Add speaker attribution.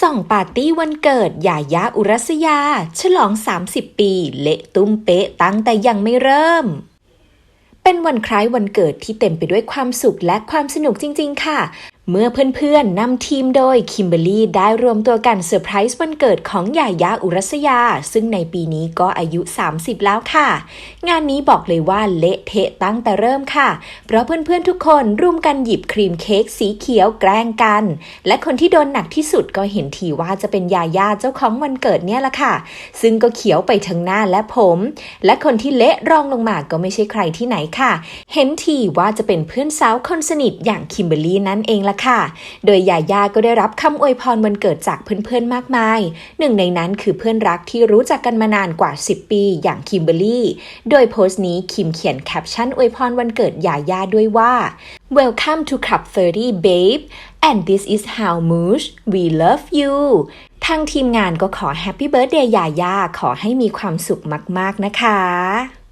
Speaker 1: ส่องปาร์ตี้วันเกิดยายาอุรัสยา ฉลอง 30 ปี เละตุ้มเป๊ะตั้งแต่ยังไม่เริ่ม เป็นวันคล้ายวันเกิดที่เต็มไปด้วยความสุขและความสนุกจริง ๆ ค่ะ เมื่อเพื่อนๆนำทีมโดยคิมเบอรี่ได้รวมตัวกันเซอร์ไพรส์วันเกิดของยายาอุรัสยา ซึ่งในปีนี้ก็อายุ 30 แล้วค่ะ งานนี้บอกเลยว่าเละเทะตั้งแต่เริ่มค่ะ เพราะเพื่อนๆทุกคนร่วมกันหยิบครีมเค้กสีเขียวแกล้งกัน และคนที่โดนหนักที่สุดก็เห็นทีว่าจะเป็นยายาเจ้าของวันเกิดเนี่ยละค่ะ ซึ่งก็เขียวไปทั้งหน้าและผม และคนที่เละรองลงมาก็ไม่ใช่ใครที่ไหนค่ะ เห็นทีว่าจะเป็นเพื่อนสาวคนสนิทอย่างคิมเบอรรี่นั่นเองละค่ะ โดยยาย่าก็ได้รับคำอวยพรวันเกิดจากเพื่อนๆมากมาย หนึ่งในนั้นคือเพื่อนรักที่รู้จักกันมานานกว่า 10 ปีอย่างคิมเบอรรี่ โดยโพสต์นี้คิมเขียนแคปชั่นอวยพรวันเกิดยาย่าด้วยว่า Welcome to Club 30 babe and this is how much we love you ทางทีมงานก็ขอ Happy Birthday ยาย่าขอให้มีความสุขมาก ๆ นะคะ